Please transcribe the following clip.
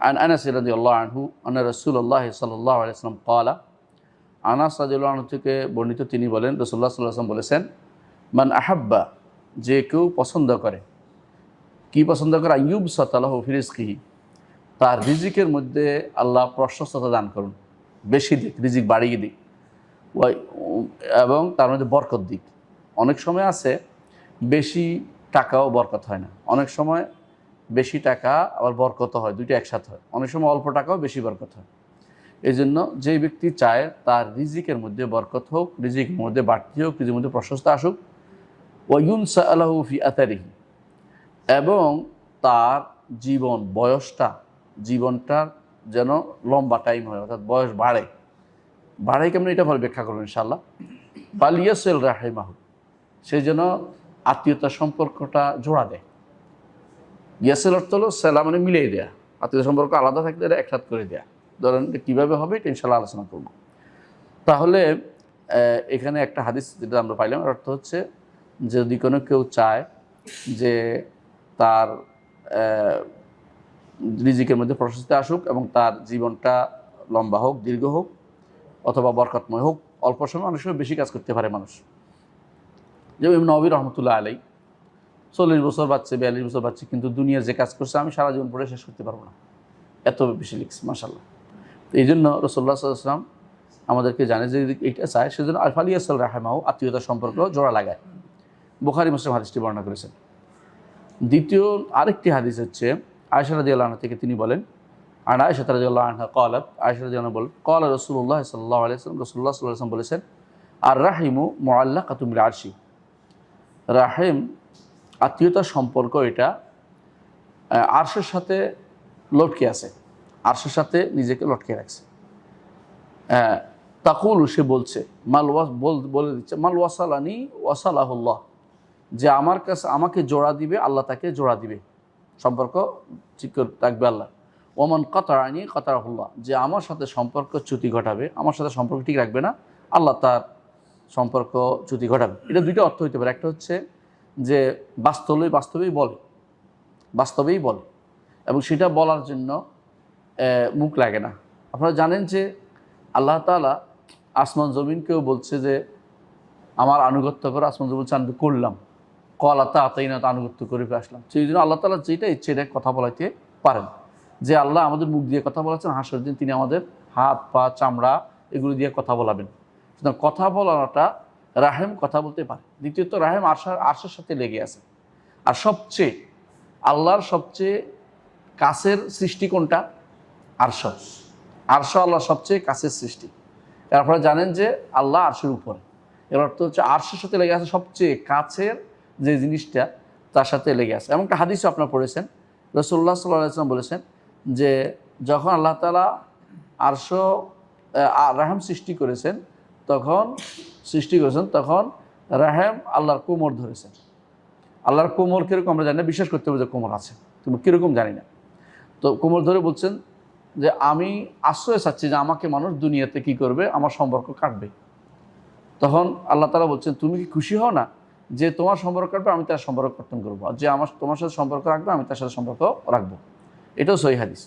عن أنس رضي الله عنه أن رسول الله صلى الله عليه وسلم قال আনাস রাদিউল্লাহ আনহু থেকে বর্ণিত তিনি বলেন রসুল্লাহ সাল্লাহ আসলাম বলেছেন মান আহাব্বা যে কেউ পছন্দ করে কি পছন্দ করে আইয়ুব সতালাহ ফিরিজকিহি তার রিজিকের মধ্যে আল্লাহ প্রশস্ততা দান করুন বেশি দিক রিজিক বাড়িয়ে দিক ওয়াই এবং তার মধ্যে বরকত দিক অনেক সময় আছে বেশি টাকাও বরকত হয় না অনেক সময় বেশি টাকা আবার বরকত হয়, দুইটা একসাথে হয়। অনেক সময় অল্প টাকাও বেশি বরকত হয়। এই জন্য যেই ব্যক্তি চায় তার রিজিকের মধ্যে বরকত হোক, রিজিকের মধ্যে বাড়তি হোক, রিজিকের মধ্যে প্রশস্ত আসুক ওয়ুন সাল্লাহু ফি আতারিহি এবং তার জীবন, বয়সটা, জীবনটার যেন লম্বা টাইম হয়, অর্থাৎ বয়স বাড়ে। বাড়ে কেমন এটা ভালো ব্যাখ্যা করবেন ইনশাল্লাহ পালিয়াসেল রাহেমাহু, সে যেন আত্মীয়তার সম্পর্কটা জোড়া দেয়। ইয়াসেল অর্থ হলো সেলা মানে মিলিয়ে দেয়া। আত্মীয় সম্পর্ক আলাদা থাকলে এটা একসাথ করে দেয়া। ধরেন কীভাবে হবে এটা ইনশাল্লাহ আলোচনা করব। তাহলে এখানে একটা হাদিস যেটা আমরা পাইলাম অর্থ হচ্ছে যদি কোনো কেউ চায় যে তার আহ, রিজিকের মধ্যে প্রশস্তি আসুক এবং তার জীবনটা লম্বা হোক দীর্ঘ হোক অথবা বরকতময় হোক অল্প সময় অনেক সময় বেশি কাজ করতে পারে মানুষ। যেমন নবী রহমতুল্লাহ আলাই চল্লিশ বছর বাচ্চা বিয়াল্লিশ বছর বাচ্চা কিন্তু দুনিয়ার যে কাজ করছে, আমি সারা জীবন পড়ে শেষ করতে পারব না। এত বেশি লিখছি মাসাল্লাহ তো এই জন্য রসোল্লা সাল্লাম আমাদেরকে জানে যে এইটা চায়, সেজন্য আলফালি আসাল রাহেমাও আত্মীয়তার সম্পর্ক জোড়া লাগায়। বুখারি মুসলিম হাদিসটি বর্ণনা করেছেন। দ্বিতীয় আরেকটি হাদিস হচ্ছে আয়সা রাজি আল্লাহ থেকে তিনি বলেন আর আয়সা রাজি আল্লাহ আনহা কলাত আয়সা রাজি আল্লাহ বলেন কলা রসুল্লাহ সাল্লাহ আলাইসলাম রসুল্লাহ সাল্লাহ বলেছেন আর রাহিমু মোয়াল্লা কাতুমির আরশি রাহিম আত্মীয়তার সম্পর্ক এটা আরশের সাথে লটকে আছে। আরশের সাথে নিজেকে লটকে রাখছে। তাকুল, সে বলছে, মাল বল- বলে দিচ্ছে, মাল ওয়াসালানি ওয়াসালাহুল্লাহ, যে আমার কাছে, আমাকে জোড়া দিবে, আল্লাহ তাকে জোড়া দিবে। সম্পর্ক ঠিক রাখবে আল্লাহ। ওমান কতারানি কতারাহুল্লাহ, যে আমার সাথে সম্পর্ক চ্যুতি ঘটাবে, আমার সাথে সম্পর্ক ঠিক রাখবে না, আল্লাহ তার সম্পর্ক চ্যুতি ঘটাবে। এটা দুইটা অর্থ হইতে পারে। একটা হচ্ছে যে বাস্তবে, বাস্তবেই বলে। বাস্তবেই বলে। এবং সেটা বলার জন্য মুখ লাগে না। আপনারা জানেন যে আল্লাহ তাআলা আসমান জমিনকেও বলছে যে, আমার আনুগত্য করে আসমান জমিন আমি করলাম। কলা তা আতাই না আনুগত্য করে আসলাম। সেই জন্য আল্লাহ তালা যেটা ইচ্ছে, এটা কথা বলাইতে পারেন। যে আল্লাহ আমাদের মুখ দিয়ে কথা বলাচ্ছেন, হাসর দিন তিনি আমাদের হাত, পা, চামড়া, এগুলো দিয়ে কথা বলাবেন। সুতরাং কথা বলাটা রাহেম কথা বলতে পারে। দ্বিতীয়ত, রাহেম আশার আশার সাথে লেগে আছে। আর সবচেয়ে, আল্লাহর সবচেয়ে কাছের সৃষ্টি কোনটা? আরশ। আরশ আল্লাহ সবচেয়ে কাছের সৃষ্টি। এর আপনারা জানেন যে, আল্লাহ আরশের উপরে। এর অর্থ হচ্ছে, আরশের সাথে লেগে আছে সবচেয়ে কাছের যে জিনিসটা, তার সাথে লেগে আছে। এমনটা হাদিসও আপনার পড়েছেন। রসুল্লাহ সাল্লাহ আসলাম বলেছেন যে, যখন আল্লাহ তালা আরশ রাহেম সৃষ্টি করেছেন তখন সৃষ্টি করেছেন, তখন রাহেম আল্লাহর কোমর ধরেছেন। আল্লাহর কোমর কীরকম আমরা জানি না, বিশ্বাস করতে হবে যে কোমর আছে। তুমি কীরকম জানি না। তো কোমর ধরে বলছেন যে, আমি আশ্রয় চাচ্ছি যে আমাকে মানুষ দুনিয়াতে কি করবে? আমার সম্পর্ক কাটবে। তখন আল্লাহ তালা বলছেন, তুমি কি খুশি হও না যে তোমার সম্পর্ক কাটবে, আমি তার সম্পর্ক কর্তন করব। যে আমার, তোমার সাথে সম্পর্ক রাখবে, আমি তার সাথে সম্পর্ক রাখব। এটাও সহি হাদিস।